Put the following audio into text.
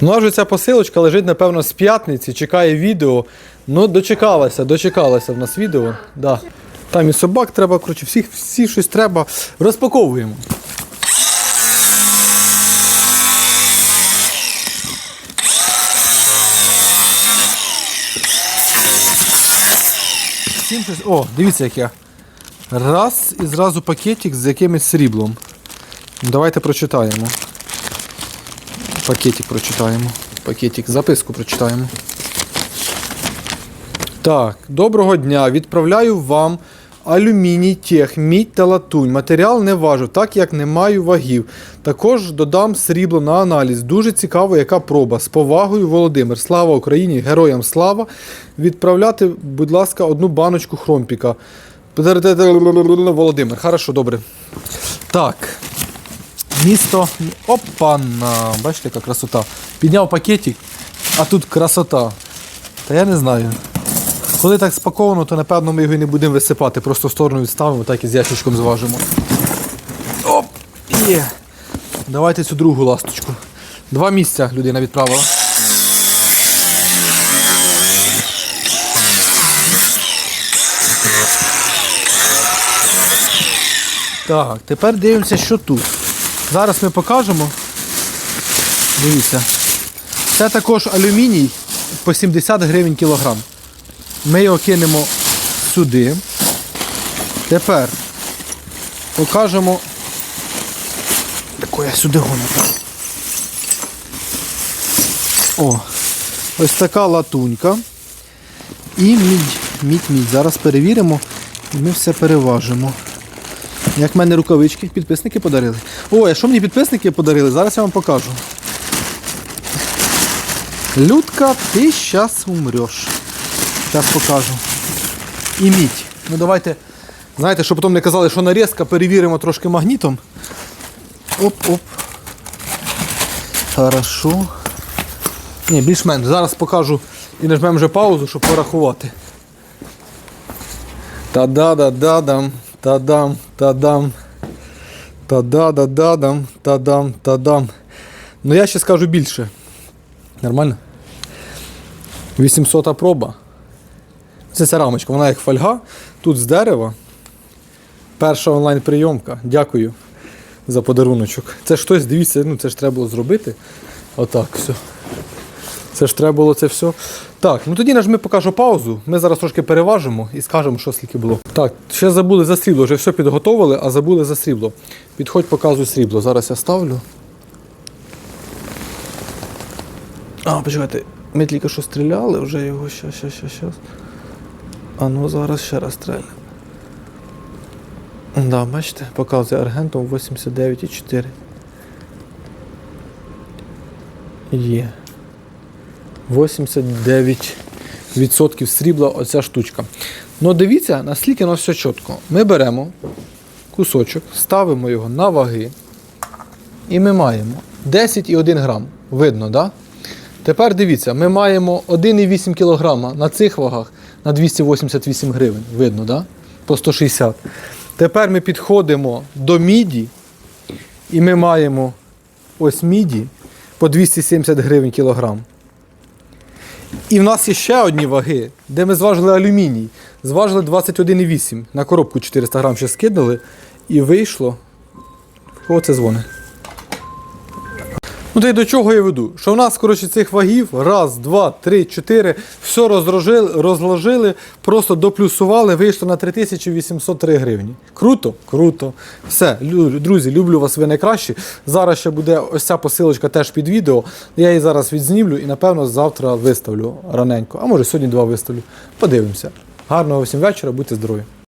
Ну, а вже ця посилочка лежить, напевно, з п'ятниці, чекає відео. Ну, дочекалася, дочекалася в нас відео. Да. Там і собак треба, коротше, всіх, всі щось треба. Розпаковуємо. О, дивіться, як я. Раз і зразу пакетик з якимось сріблом. Давайте прочитаємо. Пакетик прочитаємо. Пакетик, записку прочитаємо. Так, доброго дня. Відправляю вам алюміній, тех, мідь та латунь. Матеріал не важу, так як не маю вагів. Також додам срібло на аналіз. Дуже цікаво, яка проба. З повагою, Володимир. Слава Україні! Героям слава! Відправляти, будь ласка, одну баночку хромпіка. Володимир. Хорошо, добре. Так. Місто. Опана! Бачите, яка красота. Підняв пакетик, а тут красота. Та я не знаю. Коли так спаковано, то напевно ми його і не будемо висипати, просто в сторону відставимо, так і з ящичком зважимо. Оп! Є. Давайте цю другу ласточку. Два місця людина відправила. Так, тепер дивимося, що тут. Зараз ми покажемо. Дивіться. Це також алюміній по 70 гривень кілограм. Ми його кинемо сюди. Тепер покажемо. Тако сюди гоню. О, ось така латунька. І мідь, мідь, мідь. Зараз перевіримо і ми все переважимо. Як в мене рукавички, підписники подарили. Ой, а що мені підписники подарили? Зараз я вам покажу. Людка, ти щас умреш. Зараз покажу. І мідь. Ну давайте, знаєте, щоб потім не казали, що нарізка, перевіримо трошки магнітом. Оп-оп. Хорошо. Ні, більш-менш. Зараз покажу і нажмемо вже паузу, щоб порахувати. Та-да-да-да-дам, та-дам, та-дам. Та-да-да-да-дам, та-дам, та-дам. Ну я ще скажу більше. Нормально? 800 проба. Це ця рамочка, вона як фольга, тут з дерева. Перша онлайн-прийомка. Дякую за подаруночок. Це ж хтось, дивіться, ну це ж треба було зробити. Отак, все. Це ж треба було це все. Так, ну тоді нажми покажу паузу. Ми зараз трошки переважимо і скажемо, що скільки було. Так, ще забули за срібло, вже все підготовили, а забули за срібло. Підходь, показуй срібло. Зараз я ставлю. А, почекайте, ми тільки що стріляли, вже його щас, щас, щас, щас. А ну зараз ще раз стрельнемо. Да, бачите, показує аргентом 89,4. Є. 89% срібла оця штучка. Ну дивіться, наскільки воно все чітко. Ми беремо кусочок, ставимо його на ваги. І ми маємо 10,1 грам. Видно, так? Да? Тепер дивіться, ми маємо 1,8 кг на цих вагах на 288 гривень. Видно, да? По 160. Тепер ми підходимо до міді, і ми маємо ось міді по 270 гривень кілограм. І в нас є ще одні ваги, де ми зважили алюміній. Зважили 21,8. На коробку 400 грам ще скинули. І вийшло. Кого це дзвонить? Ну та до чого я веду? Що в нас, коротше, цих вагів раз, два, три, чотири, все розложили, розложили, просто доплюсували, вийшло на 3803 гривні. Круто? Круто. Все, друзі, люблю вас ви найкращі. Зараз ще буде ось ця посилочка теж під відео. Я її зараз відзнімлю і, напевно, завтра виставлю раненько. А може сьогодні два виставлю. Подивимося. Гарного всім вечора, будьте здорові!